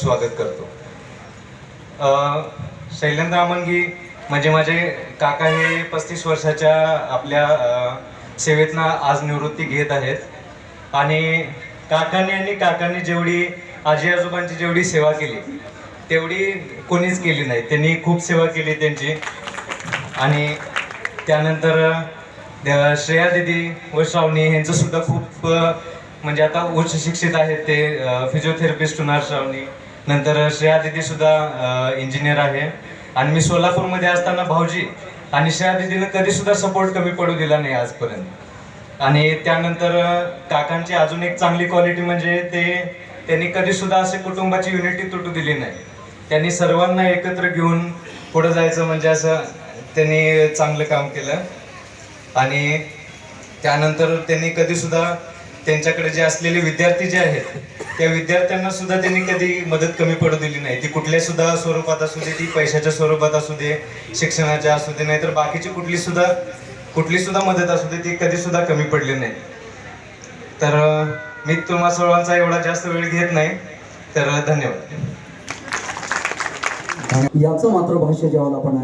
स्वागत करतो. शैलेंद्र आमंगी म्हणजे माझे काका हे पस्तीस वर्षाच्या आपल्या सेवेतनं आज निवृत्ती घेत आहेत. आणि काकांनी आणि काकांनी जेवढी आजी आजोबांची जेवढी सेवा केली तेवढी कोणीच केली नाही. त्यांनी खूप सेवा केली त्यांची. आणि त्यानंतर श्रेया दिदी व श्रावणी यांचं सुद्धा खूप म्हणजे आता उच्च शिक्षित आहेत ते फिजिओथेरपिस्ट होणार श्रावणी. नंतर श्रेया दिदी सुद्धा इंजिनियर आहे. आणि मी सोलापूरमध्ये असताना भाऊजी आणि श्रेया दिदीनं कधी सुद्धा सपोर्ट कमी पडू दिला नाही आजपर्यंत. आणि त्यानंतर काकांची अजून एक चांगली क्वालिटी म्हणजे ते त्यांनी कधी सुद्धा असे कुटुंबाची युनिटी तुटू दिली नाही. त्यांनी सर्वांना एकत्र घेऊन पुढे जायचं म्हणजे असं त्यांनी चांगलं काम केलं. आणि त्यानंतर त्यांनी कधीसुद्धा त्यांच्याकडे जे असलेले विद्यार्थी जे आहेत त्या विद्यार्थ्यांना सुद्धा त्यांनी कधी मदत कमी पडू दिली नाही. ती कुठल्या सुद्धा स्वरूपात असू दे ती पैशाच्या स्वरूपात असू दे शिक्षणाच्या असू दे नाहीतर बाकीची कुठली सुद्धा कुठली सुद्धा मदत असू दे ती कधी सुद्धा कमी पडली नाही. तर मी तुम्हा सर्वांचा एवढा जास्त वेळ घेत नाही. तर धन्यवाद. याचं मातृभाषा जेव्हा आपण